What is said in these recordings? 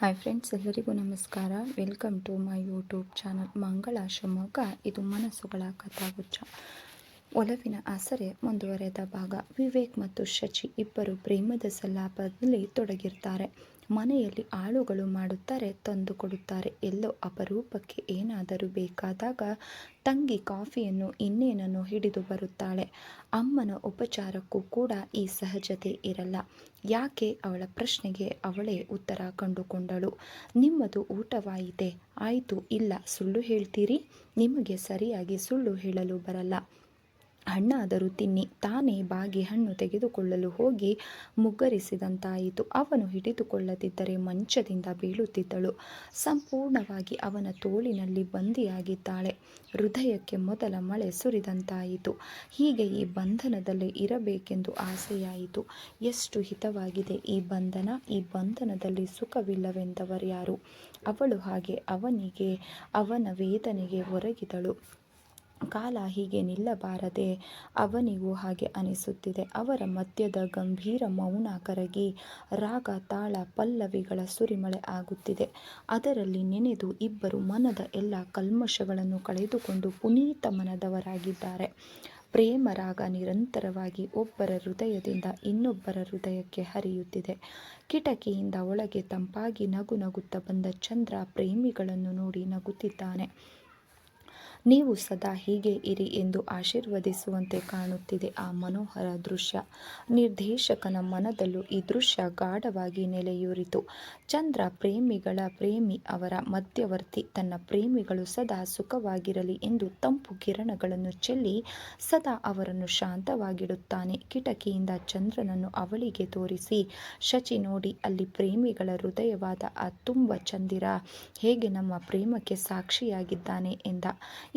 Hi friends ಎಲ್ಲರಿಗೂ ನಮಸ್ಕಾರ. Welcome to my YouTube channel Mangala Shivamogga ಇದು ಮನಸ್ಸುಗಳ ಕಥಾಗುಚ್ಚ ಒಲವಿನ ಆಸರೆ ಮುಂದುವರೆದ ಭಾಗ. ವಿವೇಕ್ ಮತ್ತು ಶಚಿ ಇಬ್ಬರು ಪ್ರೇಮದ ಸಲ್ಲಾಪದಲ್ಲಿ ತೊಡಗಿರ್ತಾರೆ. ಮನೆಯಲ್ಲಿ ಆಳುಗಳು ಮಾಡುತ್ತಾರೆ, ತಂದು ಕೊಡುತ್ತಾರೆ. ಎಲ್ಲೋ ಅಪರೂಪಕ್ಕೆ ಏನಾದರೂ ಬೇಕಾದಾಗ ತಂಗಿ ಕಾಫಿಯನ್ನು ಇನ್ನೇನನ್ನು ಹಿಡಿದು ಬರುತ್ತಾಳೆ. ಅಮ್ಮನ ಉಪಚಾರಕ್ಕೂ ಕೂಡ ಈ ಸಹಜತೆ ಇರಲ್ಲ. ಯಾಕೆ? ಅವಳ ಪ್ರಶ್ನೆಗೆ ಅವಳೇ ಉತ್ತರ ಕಂಡುಕೊಂಡಳು. ನಿಮ್ಮದು ಊಟವಾಯಿತೆ? ಆಯಿತು, ಇಲ್ಲ. ಸುಳ್ಳು ಹೇಳ್ತೀರಿ? ನಿಮಗೆ ಸರಿಯಾಗಿ ಸುಳ್ಳು ಹೇಳಲು ಬರಲ್ಲ. ಹಣ್ಣಾದರೂ ತಿನ್ನಿ. ತಾನೇ ಬಾಗಿ ಹಣ್ಣು ತೆಗೆದುಕೊಳ್ಳಲು ಹೋಗಿ ಮುಗ್ಗರಿಸಿದಂತಾಯಿತು. ಅವನು ಹಿಡಿದುಕೊಳ್ಳದಿದ್ದರೆ ಮಂಚದಿಂದ ಬೀಳುತ್ತಿದ್ದಳು. ಸಂಪೂರ್ಣವಾಗಿ ಅವನ ತೋಳಿನಲ್ಲಿ ಬಂದಿಯಾಗಿದ್ದಾಳೆ. ಹೃದಯಕ್ಕೆ ಮೊದಲ ಮಳೆ ಸುರಿದಂತಾಯಿತು. ಹೀಗೆ ಈ ಬಂಧನದಲ್ಲಿ ಇರಬೇಕೆಂದು ಆಸೆಯಾಯಿತು. ಎಷ್ಟು ಹಿತವಾಗಿದೆ ಈ ಬಂಧನ? ಈ ಬಂಧನದಲ್ಲಿ ಸುಖವಿಲ್ಲವೆಂದವರ್ಯಾರು ಅವಳು ಹಾಗೆ ಅವನಿಗೆ, ಅವನ ವೇದನೆಗೆ ಒರಗಿದಳು. ಕಾಲ ಹೀಗೆ ನಿಲ್ಲಬಾರದೆ ಅವನಿಗೂ ಹಾಗೆ ಅನಿಸುತ್ತಿದೆ. ಅವರ ಮಧ್ಯದ ಗಂಭೀರ ಮೌನ ಕರಗಿ ರಾಗ, ತಾಳ, ಪಲ್ಲವಿಗಳ ಸುರಿಮಳೆ ಆಗುತ್ತಿದೆ. ಅದರಲ್ಲಿ ನೆನೆದು ಇಬ್ಬರು ಮನದ ಎಲ್ಲ ಕಲ್ಮಶಗಳನ್ನು ಕಳೆದುಕೊಂಡು ಪುನೀತ ಮನದವರಾಗಿದ್ದಾರೆ. ಪ್ರೇಮ ರಾಗ ನಿರಂತರವಾಗಿ ಒಬ್ಬರ ಹೃದಯದಿಂದ ಇನ್ನೊಬ್ಬರ ಹೃದಯಕ್ಕೆ ಹರಿಯುತ್ತಿದೆ. ಕಿಟಕಿಯಿಂದ ಒಳಗೆ ತಂಪಾಗಿ ನಗು ನಗುತ್ತಾ ಬಂದ ಚಂದ್ರ ಪ್ರೇಮಿಗಳನ್ನು ನೋಡಿ ನಗುತ್ತಿದ್ದಾನೆ. ನೀವು ಸದಾ ಹೀಗೆ ಇರಿ ಎಂದು ಆಶೀರ್ವದಿಸುವಂತೆ ಕಾಣುತ್ತಿದೆ ಆ ಮನೋಹರ ದೃಶ್ಯ. ನಿರ್ದೇಶಕನ ಮನದಲ್ಲೂ ಈ ದೃಶ್ಯ ಗಾಢವಾಗಿ ನೆಲೆಯೂರಿತು. ಚಂದ್ರ ಪ್ರೇಮಿಗಳ ಪ್ರೇಮಿ ಅವರ ಮಧ್ಯವರ್ತಿ ತನ್ನ ಪ್ರೇಮಿಗಳು ಸದಾ ಸುಖವಾಗಿರಲಿ ಎಂದು ತಂಪು ಕಿರಣಗಳನ್ನು ಚೆಲ್ಲಿ ಸದಾ ಅವರನ್ನು ಶಾಂತವಾಗಿಡುತ್ತಾನೆ. ಕಿಟಕಿಯಿಂದ ಚಂದ್ರನನ್ನು ಅವಳಿಗೆ ತೋರಿಸಿ, ಶಚಿ ನೋಡಿ, ಅಲ್ಲಿ ಪ್ರೇಮಿಗಳ ಹೃದಯವಾದ ಆ ತುಂಬ ಚಂದಿರ, ಹೇಗೆ ನಮ್ಮ ಪ್ರೇಮಕ್ಕೆ ಸಾಕ್ಷಿಯಾಗಿದ್ದಾನೆ? ಎಂದ.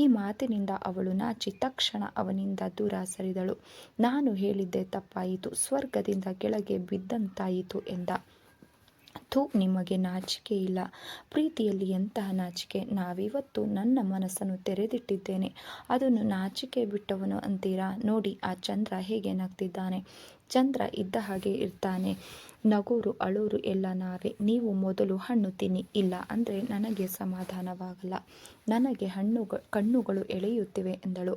ಈ ಮಾತಿನಿಂದ ಅವಳು ನಾಚಿ ತಕ್ಷಣ ಅವನಿಂದ ದೂರ ಸರಿದಳು. ನಾನು ಹೇಳಿದ್ದೆ ತಪ್ಪಾಯಿತು, ಸ್ವರ್ಗದಿಂದ ಕೆಳಗೆ ಬಿದ್ದಂತಾಯಿತು ಎಂದ. ಥೂ, ನಿಮಗೆ ನಾಚಿಕೆ ಇಲ್ಲ. ಪ್ರೀತಿಯಲ್ಲಿ ಎಂತಹ ನಾಚಿಕೆ? ನಾವಿವತ್ತು ನನ್ನ ಮನಸ್ಸನ್ನು ತೆರೆದಿಟ್ಟಿದ್ದೇನೆ. ಅದನ್ನು ನಾಚಿಕೆ ಬಿಟ್ಟವನು ಅಂತೀರಾ? ನೋಡಿ, ಆ ಚಂದ್ರ ಹೇಗೆ ನಗ್ತಿದ್ದಾನೆ. ಚಂದ್ರ ಇದ್ದ ಹಾಗೆ ಇರ್ತಾನೆ. ನಗೂರು, ಅಳೂರು ಎಲ್ಲ ನಾವೇ. ನೀವು ಮೊದಲು ಹಣ್ಣು ತಿನ್ನಿ. ಇಲ್ಲ ಅಂದರೆ ನನಗೆ ಸಮಾಧಾನವಾಗಲ್ಲ. ನನಗೆ ಹಣ್ಣು ಕಣ್ಣುಗಳು ಎಳೆಯುತ್ತಿವೆ ಎಂದಳು.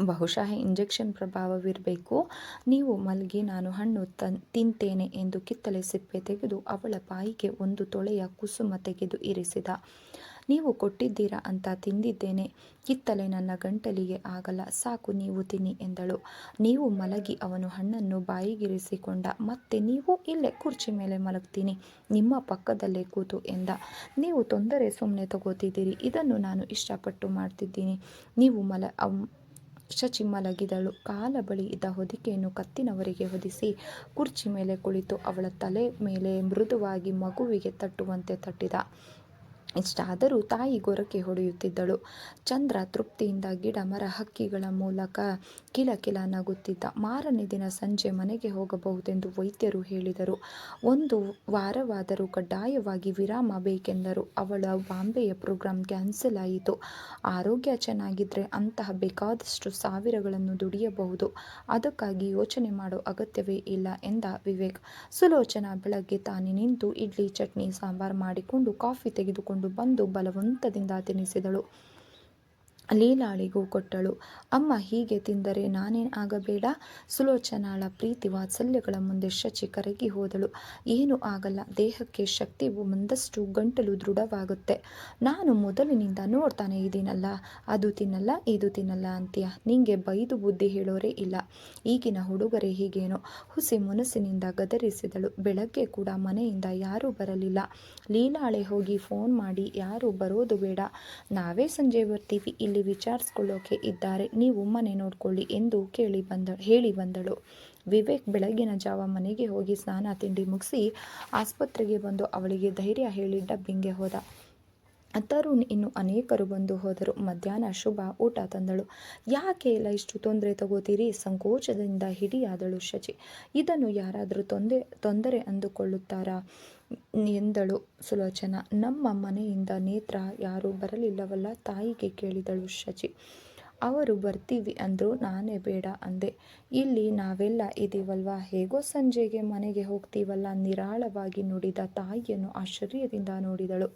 ಬಹುಶಃ ಇಂಜೆಕ್ಷನ್ ಪ್ರಭಾವವಿರಬೇಕು. ನೀವು ಮಲಗಿ ನಾನು ಹಣ್ಣು ತನ್ ತಿಂತೇನೆ ಎಂದು ಕಿತ್ತಲೆ ಸಿಪ್ಪೆ ತೆಗೆದು ಅವಳ ಬಾಯಿಗೆ ಒಂದು ತೊಳೆಯ ಕುಸುಮ ತೆಗೆದು ಇರಿಸಿದ. ನೀವು ಕೊಟ್ಟಿದ್ದೀರಾ ಅಂತ ತಿಂದಿದ್ದೇನೆ. ಕಿತ್ತಲೆ ನನ್ನ ಗಂಟಲಿಗೆ ಆಗಲ್ಲ, ಸಾಕು ನೀವು ತಿನ್ನಿ ಎಂದಳು. ನೀವು ಮಲಗಿ ಅವನು ಹಣ್ಣನ್ನು ಬಾಯಿಗಿರಿಸಿಕೊಂಡ, ಮತ್ತೆ ನೀವು ಇಲ್ಲೇ ಕುರ್ಚಿ ಮೇಲೆ ಮಲಗ್ತೀನಿ, ನಿಮ್ಮ ಪಕ್ಕದಲ್ಲೇ ಕೂತು ಎಂದ. ನೀವು ತೊಂದರೆ ಸುಮ್ಮನೆ ತಗೋತಿದ್ದೀರಿ, ಇದನ್ನು ನಾನು ಇಷ್ಟಪಟ್ಟು ಮಾಡ್ತಿದ್ದೀನಿ. ನೀವು ಮಲ ಶಚಿ ಮಲಗಿದಳು. ಕಾಲ ಬಳಿ ಇದ್ದ ಹೊದಿಕೆಯನ್ನು ಕತ್ತಿನವರಿಗೆ ಹೊದಿಸಿ, ಕುರ್ಚಿ ಮೇಲೆ ಕುಳಿತು ಅವಳ ತಲೆ ಮೇಲೆ ಮೃದುವಾಗಿ ಮಗುವಿಗೆ ತಟ್ಟುವಂತೆ ತಟ್ಟಿದ. ಇಷ್ಟಾದರೂ ತಾಯಿ ಗೊರಕೆ ಹೊಡೆಯುತ್ತಿದ್ದಳು. ಚಂದ್ರ ತೃಪ್ತಿಯಿಂದ ಗಿಡ ಮರ ಹಕ್ಕಿಗಳ ಮೂಲಕ ಕಿಲ ಕಿಲ ನಗುತ್ತಿದ್ದ ಮಾರನೇ ದಿನ ಸಂಜೆ ಮನೆಗೆ ಹೋಗಬಹುದೆಂದು ವೈದ್ಯರು ಹೇಳಿದರು. ಒಂದು ವಾರವಾದರೂ ಕಡ್ಡಾಯವಾಗಿ ವಿರಾಮ ಬೇಕೆಂದರು. ಅವಳ ಬಾಂಬೆಯ ಪ್ರೋಗ್ರಾಂ ಕ್ಯಾನ್ಸಲ್ ಆಯಿತು. ಆರೋಗ್ಯ ಚೆನ್ನಾಗಿದ್ದರೆ ಅಂತಹ ಬೇಕಾದಷ್ಟು ಸಾವಿರಗಳನ್ನು ದುಡಿಯಬಹುದು. ಅದಕ್ಕಾಗಿ ಯೋಚನೆ ಮಾಡೋ ಅಗತ್ಯವೇ ಇಲ್ಲ ಎಂದ ವಿವೇಕ್. ಸುಲೋಚನಾ ಬೆಳಗ್ಗೆ ತಾನೇ ನಿಂತು ಇಡ್ಲಿ, ಚಟ್ನಿ, ಸಾಂಬಾರ್ ಮಾಡಿಕೊಂಡು ಕಾಫಿ ತೆಗೆದುಕೊಂಡು ಬಂದು ಬಲವಂತದಿಂದ ತಿನ್ನಿಸಿದಳು. ಲೀಲಾಳಿಗೂ ಕೊಟ್ಟಳು. ಅಮ್ಮ, ಹೀಗೆ ತಿಂದರೆ ನಾನೇನು ಆಗಬೇಡ. ಸುಲೋಚನಾಳ ಪ್ರೀತಿ ವಾತ್ಸಲ್ಯಗಳ ಮುಂದೆ ಶಚಿ ಕರಗಿ ಹೋದಳು. ಏನೂ ಆಗಲ್ಲ. ದೇಹಕ್ಕೆ ಶಕ್ತಿ ಒಂದಷ್ಟು ಗಂಟಲು ದೃಢವಾಗುತ್ತೆ. ನಾನು ಮೊದಲಿನಿಂದ ನೋಡ್ತಾನೆ ಇದೀನಲ್ಲ ಅದು ತಿನ್ನಲ್ಲ, ಇದು ತಿನ್ನಲ್ಲ ಅಂತೀಯ. ನಿಂಗೆ ಬೈದು ಬುದ್ಧಿ ಹೇಳೋರೇ ಇಲ್ಲ. ಈಗಿನ ಹುಡುಗರೇ ಹೀಗೇನೋ. ಹುಸಿ ಮನಸ್ಸಿನಿಂದ ಗದರಿಸಿದಳು. ಬೆಳಗ್ಗೆ ಕೂಡ ಮನೆಯಿಂದ ಯಾರೂ ಬರಲಿಲ್ಲ. ಲೀಲಾಳೆ ಹೋಗಿ ಫೋನ್ ಮಾಡಿ, ಯಾರೂ ಬರೋದು ಬೇಡ. ನಾವೇ ಸಂಜೆ ಬರ್ತೀವಿ, ಇಲ್ಲಿ ವಿಚಾರಿಸ್ಕೊಳ್ಳೋಕೆ ಇದ್ದಾರೆ. ನೀವು ಮನೆ ನೋಡ್ಕೊಳ್ಳಿ ಎಂದು ಕೇಳಿ ಬಂದ, ಹೇಳಿ ಬಂದಳು. ವಿವೇಕ್ ಬೆಳಗಿನ ಜಾವ ಮನೆಗೆ ಹೋಗಿ ಸ್ನಾನ ತಿಂಡಿ ಮುಗಿಸಿ ಆಸ್ಪತ್ರೆಗೆ ಬಂದು ಅವಳಿಗೆ ಧೈರ್ಯ ಹೇಳಿ ಡಬ್ಬಿಂಗೆ ಹೋದ. ತರುಣ್ ಇನ್ನು ಅನೇಕರು ಬಂದು ಹೋದರು. ಮಧ್ಯಾಹ್ನ ಶುಭ, ಊಟ ತಂದಳು. ಯಾಕೆ ಇಲ್ಲ, ಇಷ್ಟು ತೊಂದರೆ ತಗೋತೀರಿ? ಸಂಕೋಚದಿಂದ ಹಿಡಿಯಾದಳು ಶಚಿ. ಇದನ್ನು ಯಾರಾದರೂ ತೊಂದರೆ ತೊಂದರೆ ಅಂದುಕೊಳ್ಳುತ್ತಾರಾ? ಎಂದಳು ಸುಲೋಚನ. ನಮ್ಮ ಮನೆಯಿಂದ ನೇತ್ರ ಯಾರೂ ಬರಲಿಲ್ಲವಲ್ಲ? ತಾಯಿಗೆ ಕೇಳಿದಳು ಶಚಿ. ಅವರು ಬರ್ತೀವಿ ಅಂದರು ನಾನೇ ಬೇಡ ಅಂದೆ. ಇಲ್ಲಿ ನಾವೆಲ್ಲ ಇದೀವಲ್ವಾ? ಹೇಗೋ ಸಂಜೆಗೆ ಮನೆಗೆ ಹೋಗ್ತೀವಲ್ಲ? ನಿರಾಳವಾಗಿ ನುಡಿದ ತಾಯಿಯನ್ನು ಆಶ್ಚರ್ಯದಿಂದ ನೋಡಿದಳು.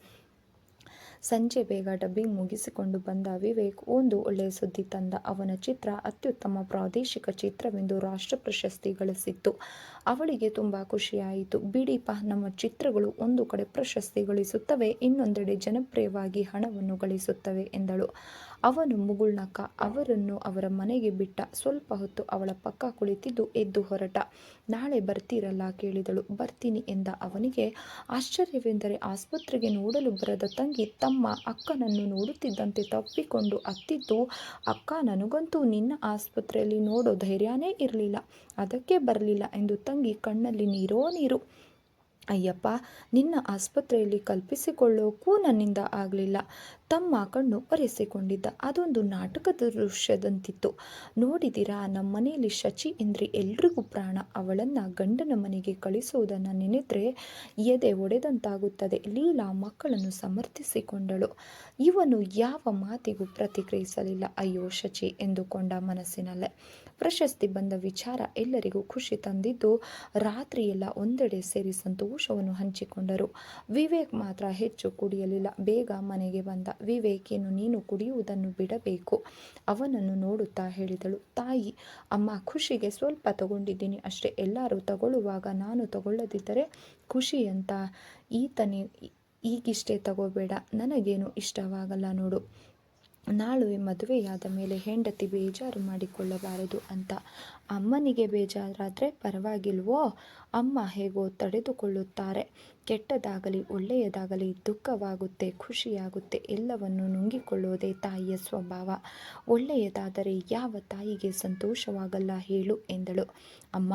ಸಂಜೆ ಬೇಗ ಡಬ್ಬಿಂಗ್ ಮುಗಿಸಿಕೊಂಡು ಬಂದ ವಿವೇಕ್ ಒಂದು ಒಳ್ಳೆಯ ಸುದ್ದಿ ತಂದ. ಅವನ ಚಿತ್ರ ಅತ್ಯುತ್ತಮ ಪ್ರಾದೇಶಿಕ ಚಿತ್ರವೆಂದು ರಾಷ್ಟ್ರ ಪ್ರಶಸ್ತಿ ಗಳಿಸಿತ್ತು. ಅವಳಿಗೆ ತುಂಬ ಖುಷಿಯಾಯಿತು. ಬಿಡಿಪ ನಮ್ಮ ಚಿತ್ರಗಳು ಒಂದು ಕಡೆ ಪ್ರಶಸ್ತಿ ಗಳಿಸುತ್ತವೆ ಇನ್ನೊಂದೆಡೆ ಜನಪ್ರಿಯವಾಗಿ ಹಣವನ್ನು ಗಳಿಸುತ್ತವೆ ಎಂದಳು. ಅವನು ಮುಗುಳ್ನಕ್ಕ, ಅವರನ್ನು ಅವರ ಮನೆಗೆ ಬಿಟ್ಟ. ಸ್ವಲ್ಪ ಹೊತ್ತು ಅವಳ ಪಕ್ಕ ಕುಳಿತಿದ್ದು ಎದ್ದು ಹೊರಟ. ನಾಳೆ ಬರ್ತೀರಲ್ಲ ಕೇಳಿದಳು. ಬರ್ತೀನಿ ಎಂದ ಅವನಿಗೆ. ಆಶ್ಚರ್ಯವೆಂದರೆ ಆಸ್ಪತ್ರೆಗೆ ನೋಡಲು ಬರದ ತಂಗಿ ತಮ್ಮ ಅಕ್ಕನನ್ನು ನೋಡುತ್ತಿದ್ದಂತೆ ತಪ್ಪಿಕೊಂಡು ಅತ್ತಿದ್ದು, ಅಕ್ಕ, ನನಗಂತೂ ನಿನ್ನ ಆಸ್ಪತ್ರೆಯಲ್ಲಿ ನೋಡೋ ಧೈರ್ಯನೇ ಇರಲಿಲ್ಲ. ಅದಕ್ಕೆ ಬರಲಿಲ್ಲ ಎಂದು ತಂಗಿ ಕಣ್ಣಲ್ಲಿ ನೀರೋ ನೀರು. ಅಯ್ಯಪ್ಪ, ನಿನ್ನ ಆಸ್ಪತ್ರೆಯಲ್ಲಿ ಕಲ್ಪಿಸಿಕೊಳ್ಳೋಕ್ಕೂ ನನ್ನಿಂದ ಆಗಲಿಲ್ಲ. ತಮ್ಮ ಕಣ್ಣು ಒರೆಸಿಕೊಂಡಿದ್ದ ಅದೊಂದು ನಾಟಕದ ದೃಶ್ಯದಂತಿತ್ತು. ನೋಡಿದಿರಾ ನಮ್ಮ ಮನೆಯಲ್ಲಿ ಶಚಿ ಎಂದ್ರೆ ಎಲ್ರಿಗೂ ಪ್ರಾಣ. ಅವಳನ್ನು ಗಂಡನ ಮನೆಗೆ ಕಳಿಸುವುದನ್ನು ನೆನೆದ್ರೆ ಎದೆ ಒಡೆದಂತಾಗುತ್ತದೆ. ಲೀಲಾ ಮಕ್ಕಳನ್ನು ಸಮರ್ಥಿಸಿಕೊಂಡಳು. ಇವನು ಯಾವ ಮಾತಿಗೂ ಪ್ರತಿಕ್ರಿಯಿಸಲಿಲ್ಲ. ಅಯ್ಯೋ, ಶಚಿ, ಎಂದುಕೊಂಡ ಮನಸ್ಸಿನಲ್ಲೇ. ಪ್ರಶಸ್ತಿ ಬಂದ ವಿಚಾರ ಎಲ್ಲರಿಗೂ ಖುಷಿ ತಂದಿದ್ದು, ರಾತ್ರಿಯೆಲ್ಲ ಒಂದೆಡೆ ಸೇರಿ ಸಂತೋಷವನ್ನು ಹಂಚಿಕೊಂಡರು. ವಿವೇಕ್ ಮಾತ್ರ ಹೆಚ್ಚು ಕುಡಿಯಲಿಲ್ಲ. ಬೇಗ ಮನೆಗೆ ಬಂದ ವಿವೇಕೇನು ನೀನು ಕುಡಿಯುವುದನ್ನು ಬಿಡಬೇಕು. ಅವನನ್ನು ನೋಡುತ್ತಾ ಹೇಳಿದಳು, ತಾಯಿ, ಅಮ್ಮ, ಖುಷಿಗೆ ಸ್ವಲ್ಪ ತಗೊಂಡಿದ್ದೀನಿ ಅಷ್ಟೇ. ಎಲ್ಲರೂ ತಗೊಳ್ಳುವಾಗ ನಾನು ತಗೊಳ್ಳದಿದ್ದರೆ ಖುಷಿ ಅಂತ ಈತನೇ ಈಗಿಷ್ಟೇ ತಗೋಬೇಡ. ನನಗೇನು ಇಷ್ಟವಾಗಲ್ಲ ನೋಡು. ನಾಳುವೆ ಮದುವೆಯಾದ ಮೇಲೆ ಹೆಂಡತಿ ಬೇಜಾರು ಮಾಡಿಕೊಳ್ಳಬಾರದು ಅಂತ. ಅಮ್ಮನಿಗೆ ಬೇಜಾರಾದರೆ ಪರವಾಗಿಲ್ವೋ? ಅಮ್ಮ ಹೇಗೋ ತಡೆದುಕೊಳ್ಳುತ್ತಾರೆ. ಕೆಟ್ಟದಾಗಲಿ, ಒಳ್ಳೆಯದಾಗಲಿ, ದುಃಖವಾಗುತ್ತೆ, ಖುಷಿಯಾಗುತ್ತೆ, ಎಲ್ಲವನ್ನು ನುಂಗಿಕೊಳ್ಳುವುದೇ ತಾಯಿಯ ಸ್ವಭಾವ. ಒಳ್ಳೆಯದಾದರೆ ಯಾವ ತಾಯಿಗೆ ಸಂತೋಷವಾಗಲ್ಲ ಹೇಳು ಎಂದಳು. ಅಮ್ಮ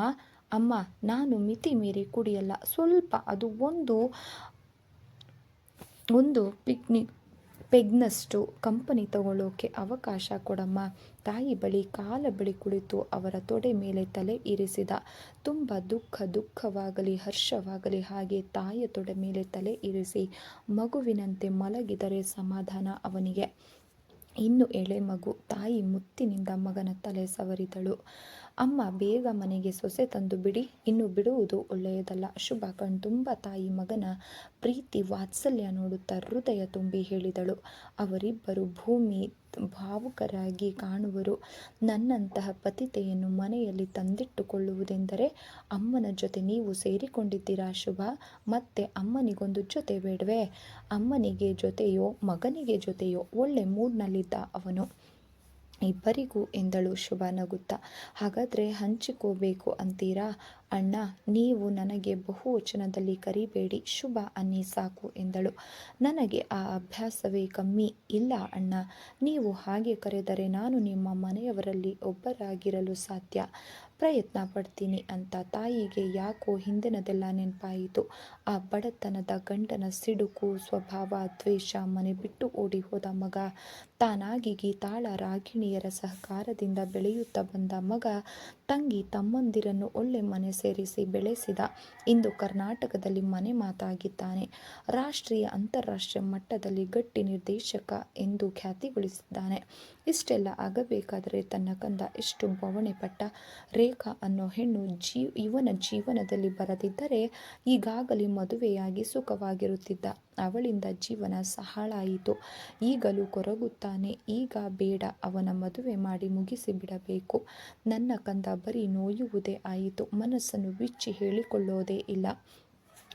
ಅಮ್ಮ, ನಾನು ಮಿತಿ ಮೀರಿ ಕುಡಿಯಲ್ಲ. ಸ್ವಲ್ಪ ಅದು ಒಂದು ಒಂದು ಪಿಕ್ನಿಕ್ ಪೆಗ್ನಷ್ಟು ಕಂಪನಿ ತಗೊಳ್ಳೋಕೆ ಅವಕಾಶ ಕೊಡಮ್ಮ. ತಾಯಿ ಬಳಿ, ಕಾಲ ಬಳಿ ಕುಳಿತು ಅವರ ತೊಡೆ ಮೇಲೆ ತಲೆ ಇರಿಸಿದ. ತುಂಬ ದುಃಖ, ದುಃಖವಾಗಲಿ, ಹರ್ಷವಾಗಲಿ ಹಾಗೆ ತಾಯಿಯ ತೊಡೆ ಮೇಲೆ ತಲೆ ಇರಿಸಿ ಮಗುವಿನಂತೆ ಮಲಗಿದರೆ ಸಮಾಧಾನ ಅವನಿಗೆ. ಇನ್ನು ಎಳೆ ಮಗು ತಾಯಿ ಮುತ್ತಿನಿಂದ ಮಗನ ತಲೆ ಸವರಿದಳು. ಅಮ್ಮ ಬೇಗ ಮನೆಗೆ ಸೊಸೆ ತಂದು ಬಿಡಿ, ಇನ್ನು ಬಿಡುವುದು ಒಳ್ಳೆಯದಲ್ಲ. ಶುಭ ಕಣ್ತುಂಬ ತಾಯಿ ಮಗನ ಪ್ರೀತಿ ವಾತ್ಸಲ್ಯ ನೋಡುತ್ತಾ ಹೃದಯ ತುಂಬಿ ಹೇಳಿದಳು. ಅವರಿಬ್ಬರು ಭೂಮಿ ಭಾವುಕರಾಗಿ ಕಾಣುವರು. ನನ್ನಂತಹ ಪತಿತೆಯನ್ನು ಮನೆಯಲ್ಲಿ ತಂದಿಟ್ಟುಕೊಳ್ಳುವುದೆಂದರೆ ಅಮ್ಮನ ಜೊತೆ ನೀವು ಸೇರಿಕೊಂಡಿದ್ದೀರಾ ಶುಭ? ಮತ್ತೆ ಅಮ್ಮನಿಗೊಂದು ಜೊತೆ ಬೇಡವೇ. ಅಮ್ಮನಿಗೆ ಜೊತೆಯೋ ಮಗನಿಗೆ ಜೊತೆಯೋ ಒಳ್ಳೆ ಮೂಡ್ನಲ್ಲಿದ್ದ ಅವನು. ಇಬ್ಬರಿಗೂ ಎಂದಳು ಶುಭ ನಗುತ್ತಾ. ಹಾಗಾದರೆ ಹಂಚಿಕೋಬೇಕು ಅಂತೀರಾ? ಅಣ್ಣ, ನೀವು ನನಗೆ ಬಹುವಚನದಲ್ಲಿ ಕರಿಬೇಡಿ, ಶುಭ ಅನ್ನಿ ಸಾಕು ಎಂದಳು. ನನಗೆ ಆ ಅಭ್ಯಾಸವೇ ಕಮ್ಮಿ. ಇಲ್ಲ ಅಣ್ಣ, ನೀವು ಹಾಗೆ ಕರೆದರೆ ನಾನು ನಿಮ್ಮ ಮನೆಯವರಲ್ಲಿ ಒಬ್ಬರಾಗಿರಲು ಸಾಧ್ಯ. ಪ್ರಯತ್ನ ಪಡ್ತೀನಿ ಅಂತ ತಾಯಿಗೆ ಯಾಕೋ ಹಿಂದಿನದೆಲ್ಲ ನೆನಪಾಯಿತು. ಆ ಬಡತನದ ಗಂಡನ ಸಿಡುಕು, ಸ್ವಭಾವ, ದ್ವೇಷ ಮನೆ ಬಿಟ್ಟು ಓಡಿ ಹೋದ ಮಗ, ತಾನಾಗಿ ಗೀತಾಳ ರಾಗಿಣಿಯರ ಸಹಕಾರದಿಂದ ಬೆಳೆಯುತ್ತಾ ಬಂದ ಮಗ, ತಂಗಿ ತಮ್ಮಂದಿರನ್ನು ಒಳ್ಳೆ ಮನೆ ಸೇರಿಸಿ ಬೆಳೆಸಿದ ಇಂದು ಕರ್ನಾಟಕದಲ್ಲಿ ಮನೆ ಮಾತಾಗಿದ್ದಾನೆ. ರಾಷ್ಟ್ರೀಯ ಅಂತಾರಾಷ್ಟ್ರೀಯ ಮಟ್ಟದಲ್ಲಿ ಗಟ್ಟಿ ನಿರ್ದೇಶಕ ಎಂದು ಖ್ಯಾತಿಗೊಳಿಸಿದ್ದಾನೆ. ಇಷ್ಟೆಲ್ಲ ಆಗಬೇಕಾದರೆ ತನ್ನ ಕಂದ ಎಷ್ಟು ಬವಣೆ ಪಟ್ಟ ರೇಖಾ ಅನ್ನೋ ಹೆಣ್ಣು ಜೀ ಇವನ ಜೀವನದಲ್ಲಿ ಬರದಿದ್ದರೆ ಈಗಾಗಲೇ ಮದುವೆಯಾಗಿ ಸುಖವಾಗಿರುತ್ತಿದ್ದ ಅವಳಿಂದ ಜೀವನ ಸಹಾಳಾಯಿತು. ಈಗಲೂ ಕೊರಗುತ್ತಾನೆ. ಈಗ ಬೇಡ, ಅವನ ಮದುವೆ ಮಾಡಿ ಮುಗಿಸಿ ಬಿಡಬೇಕು. ನನ್ನ ಕಂದ ಬರೀ ನೋಯುವುದೇ ಆಯಿತು. ಮನಸ್ಸನ್ನು ಬಿಚ್ಚಿ ಹೇಳಿಕೊಳ್ಳೋದೇ ಇಲ್ಲ.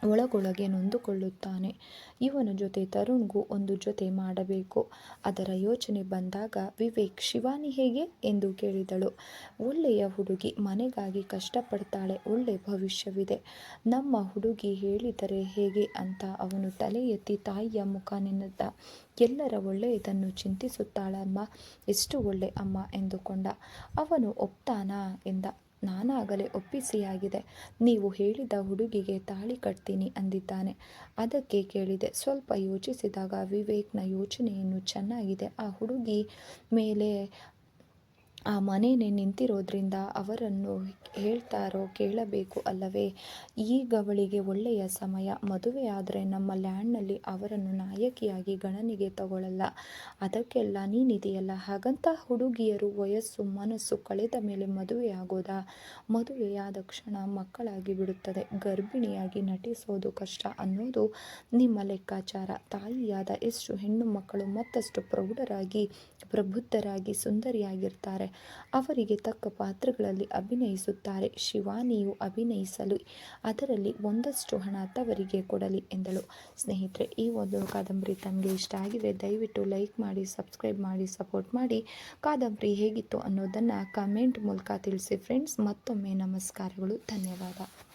ಒಳಗೊಳಗೆ ನೊಂದುಕೊಳ್ಳುತ್ತಾನೆ. ಇವನ ಜೊತೆ ತರುಣ್ಗೂ ಒಂದು ಜೊತೆ ಮಾಡಬೇಕು. ಅದರ ಯೋಚನೆ ಬಂದಾಗ ವಿವೇಕ್, ಶಿವಾನಿ ಹೇಗೆ? ಎಂದು ಕೇಳಿದಳು. ಒಳ್ಳೆಯ ಹುಡುಗಿ, ಮನೆಗಾಗಿ ಕಷ್ಟಪಡ್ತಾಳೆ, ಒಳ್ಳೆ ಭವಿಷ್ಯವಿದೆ. ನಮ್ಮ ಹುಡುಗಿ ಹೇಳಿದರೆ ಹೇಗೆ ಅಂತ ಅವನು ತಲೆ ಎತ್ತಿ ತಾಯಿಯ ಮುಖ ನೆನೆದ. ಎಲ್ಲರ ಒಳ್ಳೆಯದನ್ನು ಚಿಂತಿಸುತ್ತಾಳಮ್ಮ? ಎಷ್ಟು ಒಳ್ಳೆ ಅಮ್ಮ ಎಂದುಕೊಂಡ. ಅವನು, ಒಪ್ತಾನಾ? ಎಂದ. ನಾನಾಗಲೇ ಒಪ್ಪಿಸಿಯಾಗಿದೆ. ನೀವು ಹೇಳಿದ ಹುಡುಗಿಗೆ ತಾಳಿ ಕಟ್ತೀನಿ ಅಂದಿದ್ದಾನೆ. ಅದಕ್ಕೆ ಕೇಳಿದೆ. ಸ್ವಲ್ಪ ಯೋಚಿಸಿದಾಗ ವಿವೇಕ್ನ ಯೋಚನೆಯನ್ನು ಚೆನ್ನಾಗಿದೆ. ಆ ಹುಡುಗಿ ಮೇಲೆ ಆ ಮನೇನೆ ನಿಂತಿರೋದ್ರಿಂದ ಅವರನ್ನು ಹೇಳ್ತಾರೋ ಕೇಳಬೇಕು ಅಲ್ಲವೇ? ಈಗವಳಿಗೆ ಒಳ್ಳೆಯ ಸಮಯ. ಮದುವೆ ಆದರೆ ನಮ್ಮ ಲ್ಯಾಂಡ್ನಲ್ಲಿ ಅವರನ್ನು ನಾಯಕಿಯಾಗಿ ಗಣನೆಗೆ ತಗೊಳ್ಳಲ್ಲ ಅದಕ್ಕೆಲ್ಲ ನೀನಿದೆಯಲ್ಲ? ಹಾಗಂತ ಹುಡುಗಿಯರು ವಯಸ್ಸು ಮನಸ್ಸು ಕಳೆದ ಮೇಲೆ ಮದುವೆ ಆಗೋದಾ? ಮದುವೆಯಾದ ಕ್ಷಣ ಮಕ್ಕಳಾಗಿ ಬಿಡುತ್ತದೆ. ಗರ್ಭಿಣಿಯಾಗಿ ನಟಿಸೋದು ಕಷ್ಟ ಅನ್ನೋದು ನಿಮ್ಮ ಲೆಕ್ಕಾಚಾರ. ತಾಯಿಯಾದ ಎಷ್ಟು ಹೆಣ್ಣು ಮಕ್ಕಳು ಮತ್ತಷ್ಟು ಪ್ರೌಢರಾಗಿ, ಪ್ರಬುದ್ಧರಾಗಿ, ಸುಂದರಿಯಾಗಿರ್ತಾರೆ. ಅವರಿಗೆ ತಕ್ಕ ಪಾತ್ರಗಳಲ್ಲಿ ಅಭಿನಯಿಸುತ್ತಾರೆ. ಶಿವಾನಿಯು ಅಭಿನಯಿಸಲು, ಅದರಲ್ಲಿ ಒಂದಷ್ಟು ಹಣ ತವರಿಗೆ ಕೊಡಲಿ ಎಂದಳು. ಸ್ನೇಹಿತರೆ, ಈ ಒಂದು ಕಾದಂಬರಿ ತಮಗೆ ಇಷ್ಟ ಆಗಿದೆ. ದಯವಿಟ್ಟು ಲೈಕ್ ಮಾಡಿ, ಸಬ್ಸ್ಕ್ರೈಬ್ ಮಾಡಿ, ಸಪೋರ್ಟ್ ಮಾಡಿ. ಕಾದಂಬರಿ ಹೇಗಿತ್ತು ಅನ್ನೋದನ್ನು ಕಮೆಂಟ್ ಮೂಲಕ ತಿಳಿಸಿ. ಫ್ರೆಂಡ್ಸ್, ಮತ್ತೊಮ್ಮೆ ನಮಸ್ಕಾರಗಳು. ಧನ್ಯವಾದ.